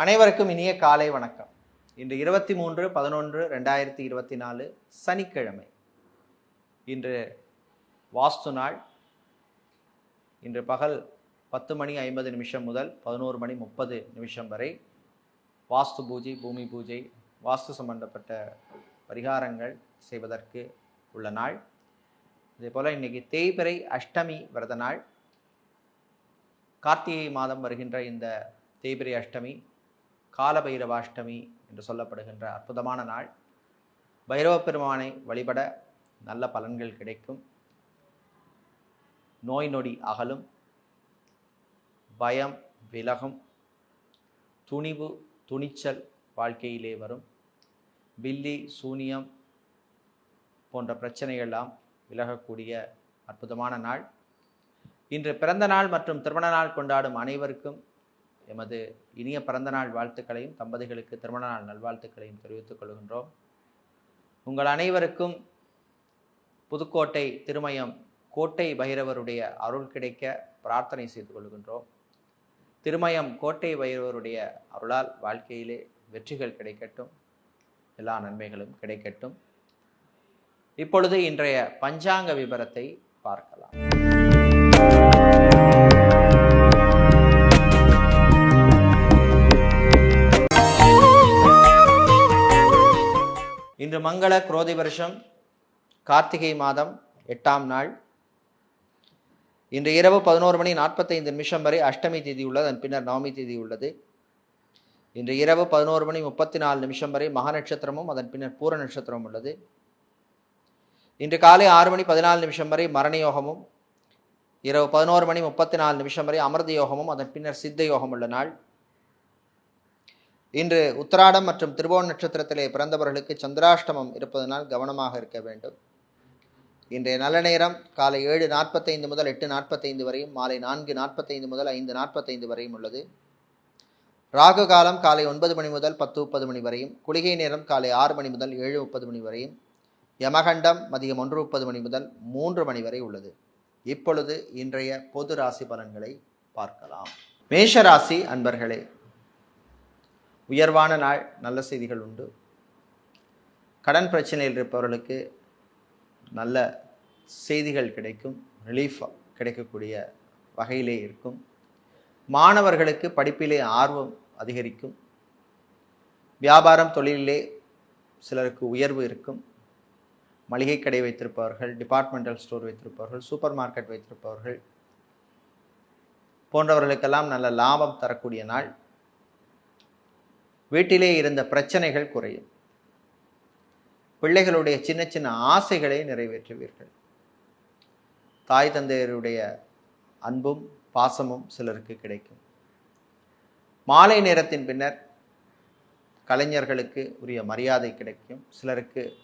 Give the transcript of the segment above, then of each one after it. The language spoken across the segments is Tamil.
அனைவருக்கும் இனிய காலை வணக்கம். இன்று இருபத்தி மூன்று பதினொன்று ரெண்டாயிரத்தி இருபத்தி நாலு சனிக்கிழமை. இன்று வாஸ்து நாள். இன்று பகல் பத்து மணி ஐம்பது நிமிஷம் முதல் பதினோரு மணி முப்பது நிமிஷம் வரை வாஸ்து பூஜை பூமி பூஜை வாஸ்து சம்பந்தப்பட்ட பரிகாரங்கள் செய்வதற்கு உள்ள நாள். இதே போல் இன்னைக்கு தேய்பிறை அஷ்டமி விரத நாள். கார்த்திகை மாதம் வருகின்ற இந்த தேய்பிரை அஷ்டமி காலபைரவாஷ்டமி என்று சொல்லப்படுகின்ற அற்புதமான நாள். பைரவ பெருமானை வழிபட நல்ல பலன்கள் கிடைக்கும். நோய் நொடி அகலும். பயம் விலகும். துணிவு துணிச்சல் வாழ்க்கையிலே வரும். பில்லி சூனியம் போன்ற பிரச்சனைகள்லாம் விலகக்கூடிய அற்புதமான நாள். இன்று பிறந்த நாள் மற்றும் திருமண நாள் கொண்டாடும் அனைவருக்கும் எமது இனிய பிறந்த நாள் வாழ்த்துக்களையும் தம்பதிகளுக்கு திருமண நாள் நல்வாழ்த்துக்களையும் தெரிவித்துக் கொள்கின்றோம். உங்கள் அனைவருக்கும் புதுக்கோட்டை திருமயம் கோட்டை பைரவருடைய அருள் கிடைக்க பிரார்த்தனை செய்து கொள்கின்றோம். திருமயம் கோட்டை பைரவருடைய அருளால் வாழ்க்கையிலே வெற்றிகள் கிடைக்கட்டும் எல்லா நன்மைகளும் கிடைக்கட்டும். இப்பொழுது இன்றைய பஞ்சாங்க விபரத்தை பார்க்கலாம். இன்று மங்கள குரோதி வருஷம் கார்த்திகை மாதம் எட்டாம் நாள். இன்று இரவு பதினோரு மணி நாற்பத்தைந்து நிமிஷம் வரை அஷ்டமி தேதி உள்ளது அதன் பின்னர் நவமி தேதி உள்ளது. இன்று இரவு பதினோரு மணி முப்பத்தி நாலு நிமிஷம் வரை மக நட்சத்திரமும் அதன் பின்னர் பூர நட்சத்திரமும் உள்ளது. இன்று காலை ஆறு மணி பதினாலு நிமிஷம் வரை மரண யோகமும் இரவு பதினோரு மணி முப்பத்தி நாலு நிமிஷம் வரை அமிர்த யோகமும் அதன் பின்னர் சித்த யோகம் உள்ள நாள். இன்று உத்திராடம் மற்றும் திருவோண நட்சத்திரத்திலே பிறந்தவர்களுக்கு சந்திராஷ்டமம் இருப்பதனால் கவனமாக இருக்க வேண்டும். இன்றைய நல்ல நேரம் காலை ஏழு நாற்பத்தைந்து முதல் எட்டு நாற்பத்தைந்து வரையும் மாலை நான்கு நாற்பத்தைந்து முதல் ஐந்து நாற்பத்தைந்து வரையும் உள்ளது. ராகு காலம் காலை ஒன்பது மணி முதல் பத்து முப்பது மணி வரையும் குளிகை நேரம் காலை ஆறு மணி முதல் ஏழு முப்பது மணி வரையும் யமகண்டம் மதியம் ஒன்று முப்பது மணி முதல் மூன்று மணி வரை உள்ளது. இப்பொழுது இன்றைய பொது ராசி பலன்களை பார்க்கலாம். மேஷ ராசி அன்பர்களே உயர்வான நாள் நல்ல செய்திகள் உண்டு. கடன் பிரச்சனையில் இருப்பவர்களுக்கு நல்ல செய்திகள் கிடைக்கும் ரிலீஃப் கிடைக்கக்கூடிய வகையிலே இருக்கும். மாணவர்களுக்கு படிப்பிலே ஆர்வம் அதிகரிக்கும். வியாபாரம் தொழிலிலே சிலருக்கு உயர்வு இருக்கும். மளிகை கடை வைத்திருப்பவர்கள் டிபார்ட்மெண்டல் ஸ்டோர் வைத்திருப்பவர்கள் சூப்பர் மார்க்கெட் வைத்திருப்பவர்கள் போன்றவர்களுக்கெல்லாம் நல்ல லாபம் தரக்கூடிய நாள். வீட்டிலே இருந்த பிரச்சனைகள் குறையும். பிள்ளைகளுடைய சின்ன சின்ன ஆசைகளை நிறைவேற்றுவீர்கள். தாய் தந்தையருடைய அன்பும் பாசமும் சிலருக்கு கிடைக்கும். மாலை நேரத்தின் பின்னர் கலைஞர்களுக்கு உரிய மரியாதை கிடைக்கும். சிலருக்கு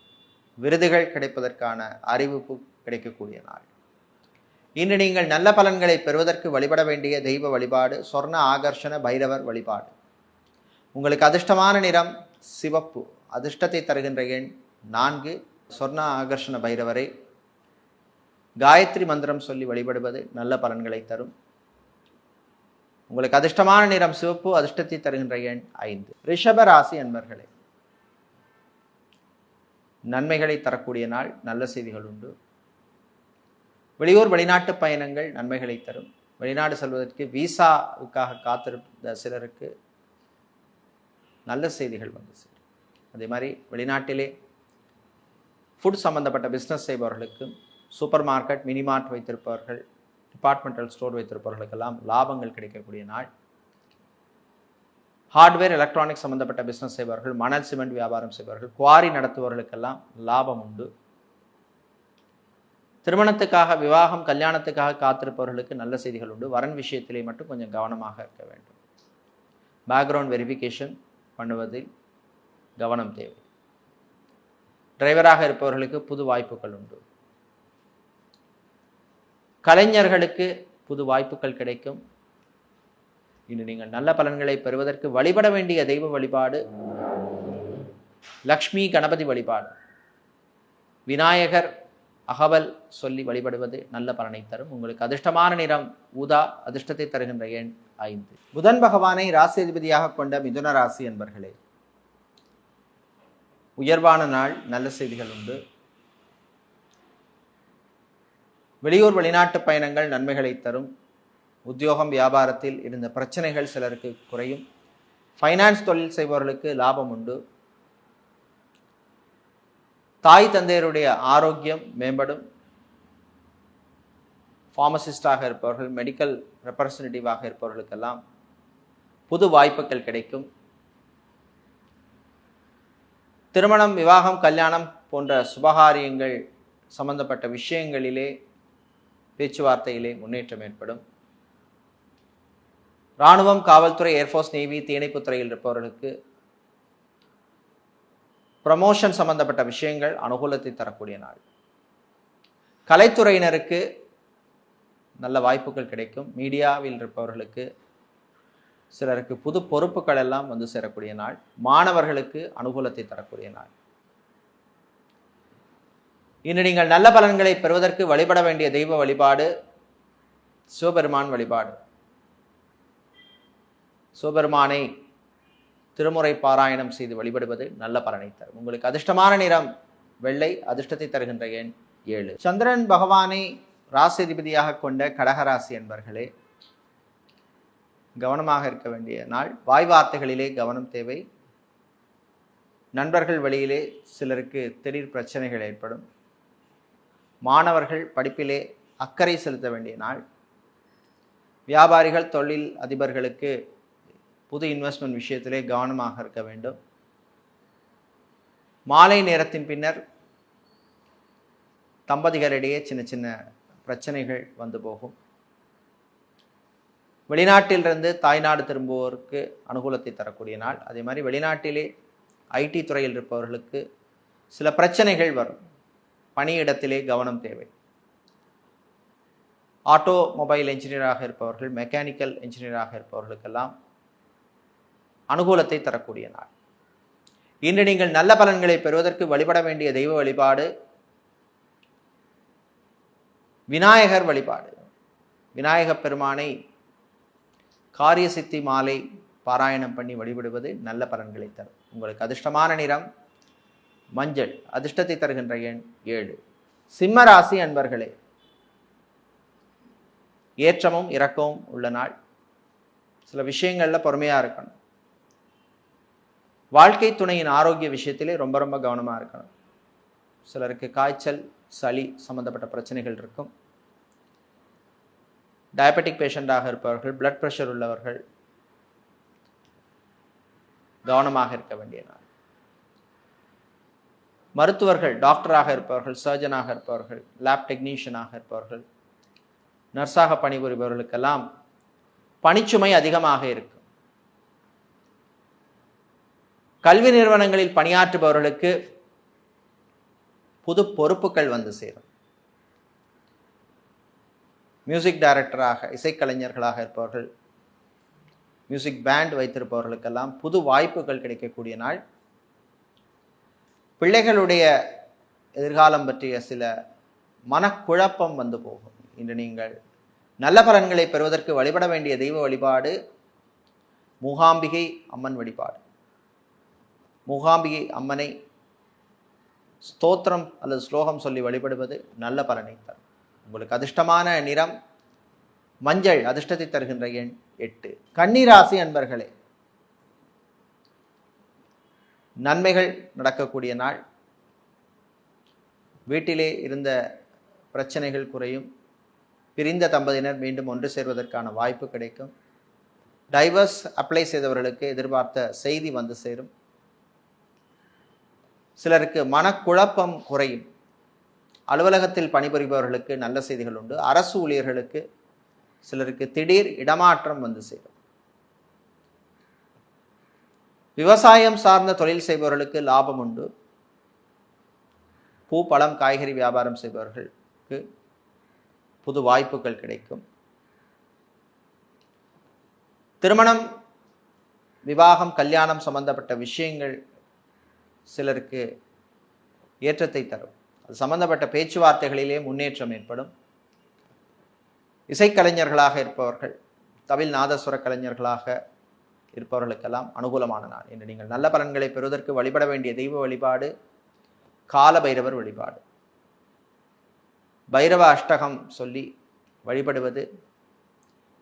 விருதுகள் கிடைப்பதற்கான அறிவிப்பு கிடைக்கக்கூடிய நாள். இன்று நீங்கள் நல்ல பலன்களை பெறுவதற்கு வழிபட வேண்டிய தெய்வ வழிபாடு சொர்ண ஆகர்ஷண பைரவர் வழிபாடு. உங்களுக்கு அதிர்ஷ்டமான நிறம் சிவப்பு. அதிர்ஷ்டத்தை தருகின்ற எண் நான்கு. சொர்ண ஆகர்ஷண பைரவரை காயத்ரி மந்திரம் சொல்லி வழிபடுவது நல்ல பலன்களை தரும். உங்களுக்கு அதிர்ஷ்டமான நிறம் சிவப்பு அதிர்ஷ்டத்தை தருகின்ற எண் ஐந்து. ரிஷப ராசி அன்பர்களே நன்மைகளை தரக்கூடிய நாள் நல்ல செய்திகள் உண்டு. வெளியூர் வெளிநாட்டு பயணங்கள் நன்மைகளை தரும். வெளிநாடு செல்வதற்கு விசாவுக்காக காத்திருந்த சிலருக்கு நல்ல செய்திகள் வந்து சேரும். அதே மாதிரி வெளிநாட்டிலே ஃபுட் சம்மந்தப்பட்ட பிஸ்னஸ் செய்பவர்களுக்கும் சூப்பர் மார்க்கெட் மினி மார்ட் வைத்திருப்பவர்கள் டிபார்ட்மெண்டல் ஸ்டோர் வைத்திருப்பவர்களுக்கெல்லாம் லாபங்கள் கிடைக்கக்கூடிய நாள். ஹார்ட்வேர் எலக்ட்ரானிக்ஸ் சம்மந்தப்பட்ட பிஸ்னஸ் செய்பவர்கள் மணல் சிமெண்ட் வியாபாரம் செய்பவர்கள் குவாரி நடத்துபவர்களுக்கெல்லாம் லாபம் உண்டு. திருமணத்துக்காக விவாகம் கல்யாணத்துக்காக காத்திருப்பவர்களுக்கு நல்ல செய்திகள் உண்டு. வரன் விஷயத்திலே மட்டும் கொஞ்சம் கவனமாக இருக்க வேண்டும். பேக்ரவுண்ட் வெரிஃபிகேஷன் பண்ணுவதில் கவனம் தேவை. டிரைவராக இருப்பவர்களுக்கு புது வாய்ப்புகள் உண்டு. கலைஞர்களுக்கு புது வாய்ப்புகள் கிடைக்கும். இன்று நீங்கள் நல்ல பலன்களை பெறுவதற்கு வழிபட வேண்டிய தெய்வ வழிபாடு லக்ஷ்மி கணபதி வழிபாடு. விநாயகர் அகவல் சொல்லி வழிபடுவது நல்ல பலனை தரும். உங்களுக்கு அதிர்ஷ்டமான நிறம் ஊதா அதிர்ஷ்டத்தை தருகின்ற எண் ஐந்து. புதன் பகவானை ராசி அதிபதியாக கொண்ட மிதுன ராசி என்பர்களே உயர்வான நாள் நல்ல செய்திகள் உண்டு. வெளியூர் வெளிநாட்டு பயணங்கள் நன்மைகளை தரும். உத்தியோகம் வியாபாரத்தில் இருந்த பிரச்சனைகள் சிலருக்கு குறையும். ஃபைனான்ஸ் தொழில் செய்பவர்களுக்கு லாபம் உண்டு. தாய் தந்தையருடைய ஆரோக்கியம் மேம்படும். ஃபார்மசிஸ்டாக இருப்பவர்கள் மெடிக்கல் ரெப்ரசன்டேட்டிவாக இருப்பவர்களுக்கெல்லாம் புது வாய்ப்புகள் கிடைக்கும். திருமணம் விவாகம் கல்யாணம் போன்ற சுபகாரியங்கள் சம்பந்தப்பட்ட விஷயங்களிலே பேச்சுவார்த்தையிலே முன்னேற்றம் ஏற்படும். இராணுவம் காவல்துறை ஏர்ஃபோர்ஸ் நேவி தீயணைப்புத் துறையில் இருப்பவர்களுக்கு ப்ரமோஷன் சம்பந்தப்பட்ட விஷயங்கள் அனுகூலத்தை தரக்கூடிய நாள். கலைத்துறையினருக்கு நல்ல வாய்ப்புகள் கிடைக்கும். மீடியாவில் இருப்பவர்களுக்கு சிலருக்கு புது பொறுப்புகள் எல்லாம் வந்து சேரக்கூடிய நாள். மாணவர்களுக்கு அனுகூலத்தை தரக்கூடிய நாள். இன்று நீங்கள் நல்ல பலன்களை பெறுவதற்கு வழிபட வேண்டிய தெய்வ வழிபாடு சிவபெருமான் வழிபாடு. சிவபெருமானை திருமுறை பாராயணம் செய்து வழிபடுவது நல்ல பலனை தரும். உங்களுக்கு அதிர்ஷ்டமான நிறம் வெள்ளை அதிர்ஷ்டத்தை தருகின்ற எண் ஏழு. சந்திரன் பகவானை ராசிதிபதியாக கொண்ட கடகராசி என்பர்களே கவனமாக இருக்க வேண்டிய நாள். வாய் வார்த்தைகளிலே கவனம் தேவை. நண்பர்கள் வழியிலே சிலருக்கு திடீர் பிரச்சனைகள் ஏற்படும். மாணவர்கள் படிப்பிலே அக்கறை செலுத்த வேண்டிய நாள். வியாபாரிகள் தொழில் அதிபர்களுக்கு புது இன்வெஸ்ட்மெண்ட் விஷயத்திலே கவனமாக இருக்க வேண்டும். மாலை நேரத்தின் பின்னர் தம்பதிகளிடையே சின்ன சின்ன பிரச்சனைகள் வந்து போகும். வெளிநாட்டிலிருந்து தாய்நாடு திரும்புவோருக்கு அனுகூலத்தை தரக்கூடிய நாள். அதே மாதிரி வெளிநாட்டிலே ஐடி துறையில் இருப்பவர்களுக்கு சில பிரச்சனைகள் வரும். பணியிடத்திலே கவனம் தேவை. ஆட்டோ மொபைல் என்ஜினியராக இருப்பவர்கள் மெக்கானிக்கல் என்ஜினியராக இருப்பவர்களுக்கெல்லாம் அனுகூலத்தை தரக்கூடிய நாள். இன்று நீங்கள் நல்ல பலன்களை பெறுவதற்கு வழிபட வேண்டிய தெய்வ வழிபாடு விநாயகர் வழிபாடு விநாயகப் பெருமானை காரிய சித்தி மாலை பாராயணம் பண்ணி வழிபடுவது நல்ல பலன்களை தரும். உங்களுக்கு அதிர்ஷ்டமான நிறம் மஞ்சள் அதிர்ஷ்டத்தை தருகின்ற எண் ஏழு. சிம்ம ராசி அன்பர்களே ஏற்றமும் இறக்கமும் உள்ள நாள். சில விஷயங்கள்ல பொறுமையா இருக்கணும். வாழ்க்கை துணையின் ஆரோக்கிய விஷயத்திலே ரொம்ப ரொம்ப கவனமாக இருக்கணும். சிலருக்கு காய்ச்சல் சளி சம்மந்தப்பட்ட பிரச்சனைகள் இருக்கும். டயபெட்டிக் பேஷண்டாக இருப்பவர்கள் பிளட் ப்ரெஷர் உள்ளவர்கள் கவனமாக இருக்க வேண்டிய நாள். மருத்துவர்கள் டாக்டராக இருப்பவர்கள் சர்ஜனாக இருப்பவர்கள் லேப் டெக்னீஷியனாக இருப்பவர்கள் நர்ஸாக பணிபுரிபவர்களுக்கெல்லாம் பணிச்சுமை அதிகமாக இருக்கும். கல்வி நிறுவனங்களில் பணியாற்றுபவர்களுக்கு புது பொறுப்புகள் வந்து சேரும். மியூசிக் டைரக்டராக இசைக்கலைஞர்களாக இருப்பவர்கள் மியூசிக் பேண்ட் வைத்திருப்பவர்களுக்கெல்லாம் புது வாய்ப்புகள் கிடைக்கக்கூடிய நாள். பிள்ளைகளுடைய எதிர்காலம் பற்றிய சில மனக்குழப்பம் வந்து போகும். இன்று நீங்கள் நல்ல பலன்களை பெறுவதற்கு வழிபட வேண்டிய தெய்வ வழிபாடு மூகாம்பிகை அம்மன் வழிபாடு. மூகாம்பிகை அம்மனை ஸ்தோத்திரம் அல்லது ஸ்லோகம் சொல்லி வழிபடுவது நல்ல பலனை தரும். உங்களுக்கு அதிர்ஷ்டமான நிறம் மஞ்சள் அதிர்ஷ்டத்தை தருகின்ற எண் எட்டு. கன்னிராசி அன்பர்களே நன்மைகள் நடக்கக்கூடிய நாள். வீட்டிலே இருந்த பிரச்சனைகள் குறையும். பிரிந்த தம்பதியினர் மீண்டும் ஒன்று சேர்வதற்கான வாய்ப்பு கிடைக்கும். டைவர்ஸ் அப்ளை செய்தவர்களுக்கு எதிர்பார்த்த செய்தி வந்து சேரும். சிலருக்கு மனக்குழப்பம் குறையும். அலுவலகத்தில் பணிபுரிபவர்களுக்கு நல்ல செய்திகள் உண்டு. அரசு ஊழியர்களுக்கு சிலருக்கு திடீர் இடமாற்றம் வந்து சேரும். விவசாயம் சார்ந்த தொழில் செய்பவர்களுக்கு லாபம் உண்டு. பூ பழம் காய்கறி வியாபாரம் செய்பவர்களுக்கு புது வாய்ப்புகள் கிடைக்கும். திருமணம் விவாகம் கல்யாணம் சம்பந்தப்பட்ட விஷயங்கள் சிலருக்கு ஏற்றத்தை தரும். அது சம்பந்தப்பட்ட பேச்சுவார்த்தைகளிலே முன்னேற்றம் ஏற்படும். இசைக்கலைஞர்களாக இருப்பவர்கள் தவில் நாதஸ்வர கலைஞர்களாக இருப்பவர்களுக்கெல்லாம் அனுகூலமான நாள். இன்று நீங்கள் நல்ல பலன்களை பெறுவதற்கு வழிபட வேண்டிய தெய்வ வழிபாடு கால பைரவர் வழிபாடு. பைரவ அஷ்டகம் சொல்லி வழிபடுவது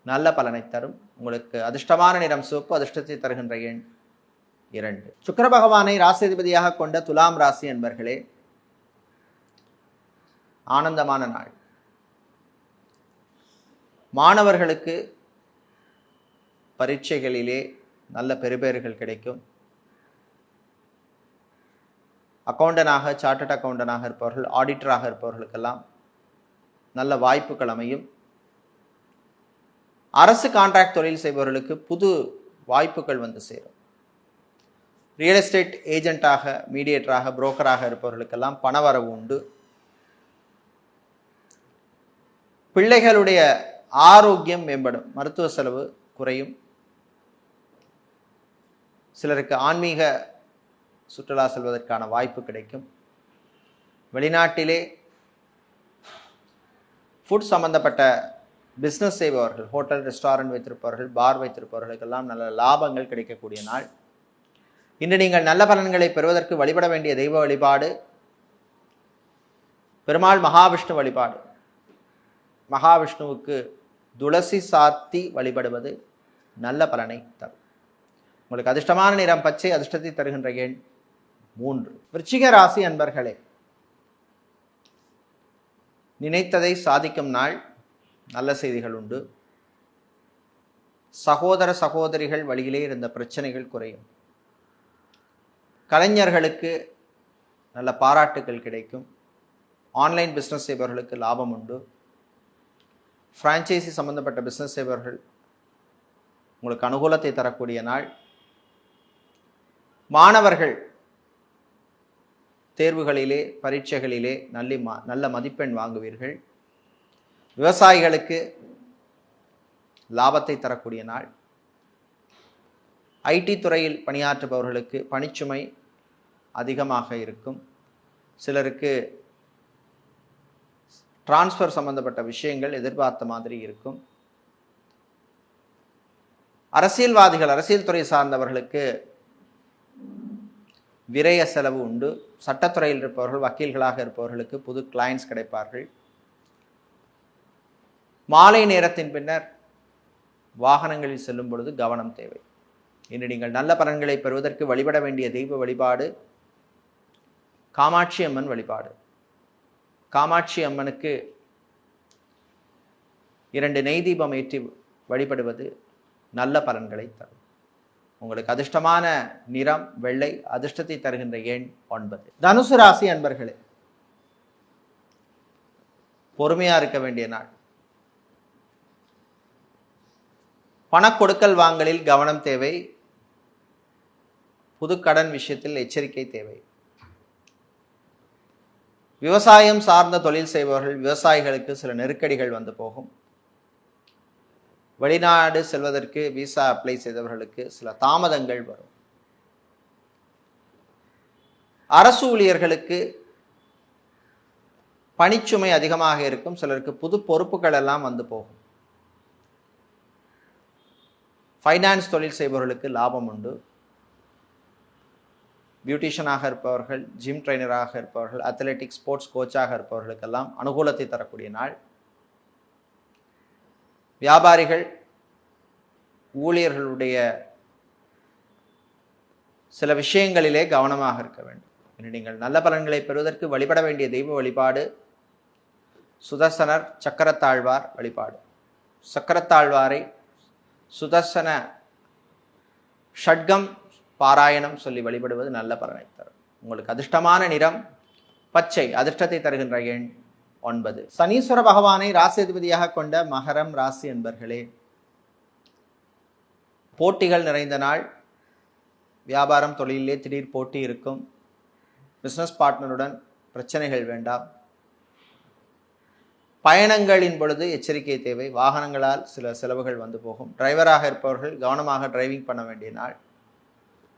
நல்ல பலனை தரும். உங்களுக்கு அதிர்ஷ்டமான நிறம் சிவப்பு அதிர்ஷ்டத்தை தருகின்ற எண் இரண்டு. சுக்கர பகவானை ராசிதிபதியாக கொண்ட துலாம் ராசி என்பர்களே ஆனந்தமான நாள். மாணவர்களுக்கு பரீட்சைகளிலே நல்ல பெறுபேறுகள் கிடைக்கும். அக்கௌண்டனாக சார்ட்டட் அக்கௌண்டனாக இருப்பவர்கள் ஆடிட்டராக இருப்பவர்களுக்கெல்லாம் நல்ல வாய்ப்புகள் அமையும். அரசு கான்ட்ராக்ட் தொழில் செய்பவர்களுக்கு புது வாய்ப்புகள் வந்து சேரும். ரியல் எஸ்டேட் ஏஜென்ட்டாக மீடியேட்டராக புரோக்கராக இருப்பவர்களுக்கெல்லாம் பணவரவு உண்டு. பிள்ளைகளுடைய ஆரோக்கியம் மேம்படும். மருத்துவ செலவு குறையும். சிலருக்கு ஆன்மீக சுற்றுலா செல்வதற்கான வாய்ப்பு கிடைக்கும். வெளிநாட்டிலே ஃபுட் சம்பந்தப்பட்ட பிஸ்னஸ் செய்பவர்கள் ஹோட்டல் ரெஸ்டாரண்ட் வைத்திருப்பவர்கள் பார் வைத்திருப்பவர்களுக்கெல்லாம் நல்ல லாபங்கள் கிடைக்கக்கூடிய நாள். இன்று நீங்கள் நல்ல பலன்களை பெறுவதற்கு வழிபட வேண்டிய தெய்வ வழிபாடு பெருமாள் மகாவிஷ்ணு வழிபாடு. மகாவிஷ்ணுவுக்கு துளசி சாத்தி வழிபடுவது நல்ல பலனை தரும். உங்களுக்கு அதிர்ஷ்டமான நிறம் பச்சை அதிர்ஷ்டத்தை தருகின்ற எண் மூன்று. விருச்சிக ராசி அன்பர்களே நினைத்ததை சாதிக்கும் நாள் நல்ல செய்திகள் உண்டு. சகோதர சகோதரிகள் வழியிலே இருந்த பிரச்சனைகள் குறையும். கலைஞர்களுக்கு நல்ல பாராட்டுகள் கிடைக்கும். ஆன்லைன் பிஸ்னஸ் செய்பவர்களுக்கு லாபம் உண்டு. ஃப்ரான்ச்சைசி சம்பந்தப்பட்ட பிஸ்னஸ் செய்பவர்கள் உங்களுக்கு அனுகூலத்தை தரக்கூடிய நாள். மாணவர்கள் தேர்வுகளிலே பரீட்சைகளிலே நல்லி ம நல்ல மதிப்பெண் வாங்குவீர்கள். விவசாயிகளுக்கு லாபத்தை தரக்கூடிய நாள். ஐடி துறையில் பணியாற்றுபவர்களுக்கு பணிச்சுமை அதிகமாக இருக்கும். சிலருக்கு டிரான்ஸ்ஃபர் சம்பந்தப்பட்ட விஷயங்கள் எதிர்பார்த்த மாதிரி இருக்கும். அரசியல்வாதிகள் அரசியல் துறை சார்ந்தவர்களுக்கு விரய செலவு உண்டு. சட்டத்துறையில் இருப்பவர்கள் வக்கீல்களாக இருப்பவர்களுக்கு புது கிளைண்ட்ஸ் கிடைப்பார்கள். மாலை நேரத்தின் பின்னர் வாகனங்களில் செல்லும் பொழுது கவனம் தேவை. இன்று நீங்கள் நல்ல பலன்களை பெறுவதற்கு வழிபட வேண்டிய தெய்வ வழிபாடு காமாட்சி அம்மன் வழிபாடு. காமாட்சி அம்மனுக்கு இரண்டு நெய் தீபம் ஏற்றி வழிபடுவது நல்ல பலன்களை தரும். உங்களுக்கு அதிர்ஷ்டமான நிறம் வெள்ளை அதிர்ஷ்டத்தை தருகின்ற எண் ஒன்பது. தனுசு ராசி அன்பர்களே பொறுமையா இருக்க வேண்டிய நாள். பணக்கொடுக்கல் வாங்கலில் கவனம் தேவை. புது கடன் விஷயத்தில் எச்சரிக்கை தேவை. விவசாயம் சார்ந்த தொழில் செய்பவர்கள் விவசாயிகளுக்கு சில நெருக்கடிகள் வந்து போகும். வெளிநாடு செல்வதற்கு விசா அப்ளை செய்தவர்களுக்கு சில தாமதங்கள் வரும். அரசு ஊழியர்களுக்கு பணிச்சுமை அதிகமாக இருக்கும். சிலருக்கு புது பொறுப்புகள் எல்லாம் வந்து போகும். ஃபைனான்ஸ் தொழில் செய்பவர்களுக்கு லாபம் உண்டு. பியூட்டிஷியனாக இருப்பவர்கள் ஜிம் ட்ரைனராக இருப்பவர்கள் அத்லெட்டிக் ஸ்போர்ட்ஸ் கோச்சாக இருப்பவர்களுக்கெல்லாம் அனுகூலத்தை தரக்கூடிய நாள். வியாபாரிகள் ஊழியர்களுடைய சில விஷயங்களிலே கவனமாக இருக்க வேண்டும். நீங்கள் நல்ல பலன்களை பெறுவதற்கு வழிபட வேண்டிய தெய்வ வழிபாடு சுதர்சனர் சக்கரத்தாழ்வார் வழிபாடு. சக்கரத்தாழ்வாரை சுதர்சன ஷட்கம் பாராயணம் சொல்லி வழிபடுவது நல்ல பலனை தரும். உங்களுக்கு அதிர்ஷ்டமான நிறம் பச்சை அதிர்ஷ்டத்தை தருகின்ற எண் ஒன்பது. சனீஸ்வர பகவானை ராசிதிபதியாக கொண்ட மகரம் ராசி என்பர்களே போட்டிகள் நிறைந்த நாள். வியாபாரம் தொழிலே திடீர் போட்டி இருக்கும். பிஸ்னஸ் பார்ட்னருடன் பிரச்சனைகள் வேண்டாம். பயணங்களின் பொழுது எச்சரிக்கை தேவை. வாகனங்களால் சில செலவுகள் வந்து போகும். டிரைவராக இருப்பவர்கள் கவனமாக டிரைவிங் பண்ண வேண்டிய நாள்.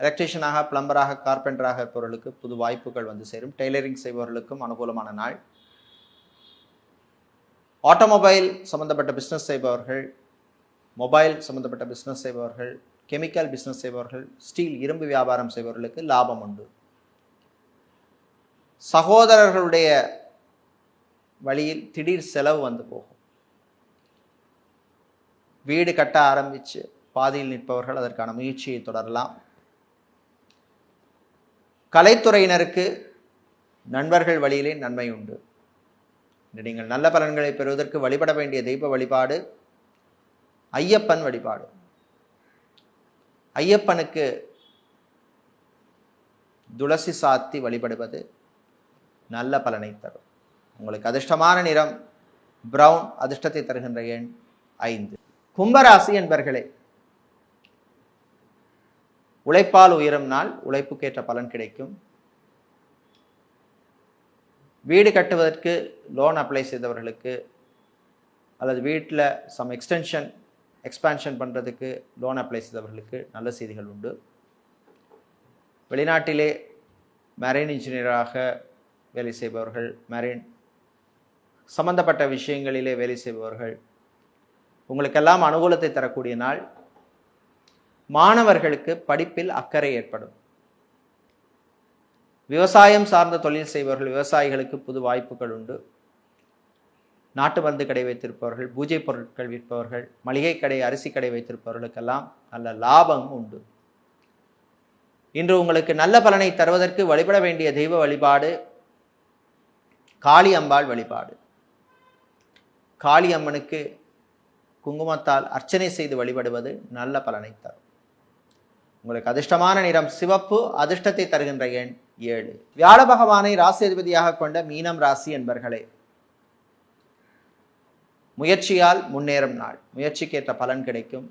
எலக்ட்ரீஷியனாக பிளம்பராக கார்பெண்டராக இருப்பவர்களுக்கு புது வாய்ப்புகள் வந்து சேரும். டெய்லரிங் செய்பவர்களுக்கும் அனுகூலமான நாள். ஆட்டோமொபைல் சம்பந்தப்பட்ட பிஸ்னஸ் செய்பவர்கள் மொபைல் சம்பந்தப்பட்ட பிஸ்னஸ் செய்பவர்கள் கெமிக்கல் பிஸ்னஸ் செய்பவர்கள் ஸ்டீல் இரும்பு வியாபாரம் செய்பவர்களுக்கு லாபம் உண்டு. சகோதரர்களுடைய வழியில் திடீர் செலவு வந்து போகும். வீடு கட்ட ஆரம்பித்து பாதியில் நிற்பவர்கள் அதற்கான முயற்சியை தொடரலாம். கலைத்துறையினருக்கு நண்பர்கள் வழியிலே நன்மை உண்டு. இன்று நீங்கள் நல்ல பலன்களை பெறுவதற்கு வழிபட வேண்டிய தெய்வ வழிபாடு ஐயப்பன் வழிபாடு. ஐயப்பனுக்கு துளசி சாத்தி வழிபடுவது நல்ல பலனை தரும். உங்களுக்கு அதிர்ஷ்டமான நிறம் பிரவுன் அதிர்ஷ்டத்தை தருகின்ற எண் ஐந்து. கும்பராசி என்பர்களே உழைப்பால் உயரும் நாள் உழைப்புக்கேற்ற பலன் கிடைக்கும். வீடு கட்டுவதற்கு லோன் அப்ளை செய்தவர்களுக்கு அல்லது வீட்டில் சம் எக்ஸ்டென்ஷன் எக்ஸ்பேன்ஷன் பண்ணுறதுக்கு லோன் அப்ளை செய்தவர்களுக்கு நல்ல செய்திகள் உண்டு. வெளிநாட்டிலே மெரைன் இன்ஜினியராக வேலை செய்பவர்கள் மெரைன் சம்பந்தப்பட்ட விஷயங்களிலே வேலை செய்பவர்கள் உங்களுக்கெல்லாம் அனுகூலத்தை தரக்கூடிய நாள் மாணவர்களுக்கு படிப்பில் அக்கறை ஏற்படும். விவசாயம் சார்ந்த தொழில் செய்பவர்கள் விவசாயிகளுக்கு புது வாய்ப்புகள் உண்டு. நாட்டு மருந்து கடை வைத்திருப்பவர்கள் பூஜை பொருட்கள் விற்பவர்கள் மளிகை கடை அரிசி கடை வைத்திருப்பவர்களுக்கெல்லாம் நல்ல லாபம் உண்டு. இன்று உங்களுக்கு நல்ல பலனை தருவதற்கு வழிபட வேண்டிய தெய்வ வழிபாடு காளி அம்பாள் வழிபாடு. காளி அம்மனுக்கு குங்குமத்தால் அர்ச்சனை செய்து வழிபடுவது நல்ல பலனை தரும். உங்களுக்கு அதிர்ஷ்டமான நிறம் சிவப்பு அதிர்ஷ்டத்தை தருகின்ற எண் ஏழு. வியாழ பகவானை ராசி அதிபதியாக கொண்ட மீனம் ராசி என்பர்களே முயற்சியால் முன்னேறும் நாள். முயற்சிக்கேற்ற பலன் கிடைக்கும்.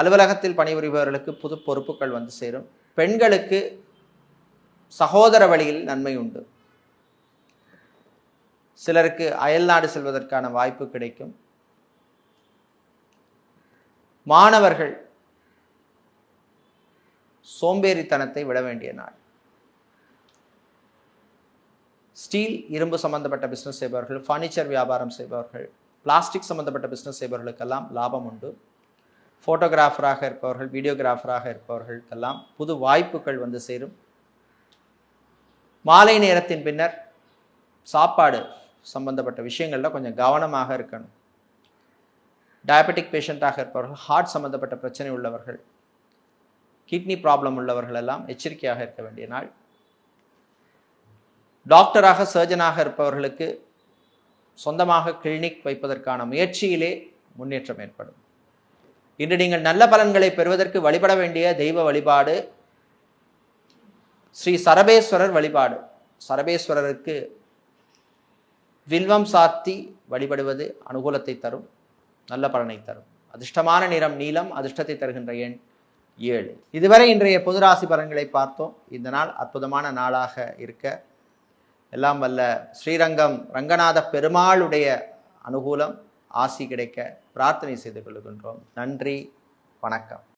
அலுவலகத்தில் பணிபுரிபவர்களுக்கு புது பொறுப்புகள் வந்து சேரும். பெண்களுக்கு சகோதர வழியில் நன்மை உண்டு. சிலருக்கு அயல்நாடு செல்வதற்கான வாய்ப்பு கிடைக்கும். மாணவர்கள் சோம்பேறித்தனத்தை விட வேண்டிய நாள். ஸ்டீல் இரும்பு சம்பந்தப்பட்ட பிஸ்னஸ் செய்பவர்கள் ஃபர்னிச்சர் வியாபாரம் செய்பவர்கள் பிளாஸ்டிக் சம்பந்தப்பட்ட பிஸ்னஸ் செய்பவர்களுக்கெல்லாம் லாபம் உண்டு. ஃபோட்டோகிராஃபராக இருப்பவர்கள் வீடியோகிராஃபராக இருப்பவர்களுக்கெல்லாம் புது வாய்ப்புகள் வந்து சேரும். மாலை நேரத்தின் பின்னர் சாப்பாடு சம்பந்தப்பட்ட விஷயங்களில் கொஞ்சம் கவனமாக இருக்கணும். டயபெட்டிக் பேஷண்ட்டாக இருப்பவர்கள் ஹார்ட் சம்மந்தப்பட்ட பிரச்சனை உள்ளவர்கள் கிட்னி ப்ராப்ளம் உள்ளவர்கள் எல்லாம் எச்சரிக்கையாக இருக்க வேண்டிய நாள். டாக்டராக சர்ஜனாக இருப்பவர்களுக்கு சொந்தமாக கிளினிக் வைப்பதற்கான முயற்சியிலே முன்னேற்றம் ஏற்படும். இன்று நீங்கள் நல்ல பலன்களை பெறுவதற்கு வழிபட வேண்டிய தெய்வ வழிபாடு ஸ்ரீ சரபேஸ்வரர் வழிபாடு. சரபேஸ்வரருக்கு வில்வம் சாத்தி வழிபடுவது அனுகூலத்தை தரும். நல்ல பலனை தரும். அதிர்ஷ்டமான நிறம் நீலம் அதிர்ஷ்டத்தை தருகின்ற எண் ஏழு. இதுவரை இன்றைய பொதுராசி பலன்களை பார்த்தோம். இந்த நாள் அற்புதமான நாளாக இருக்க எல்லாம் வல்ல ஸ்ரீரங்கம் ரங்கநாத பெருமாளுடைய அனுகூலம் ஆசி கிடைக்க பிரார்த்தனை செய்து கொள்கின்றோம். நன்றி வணக்கம்.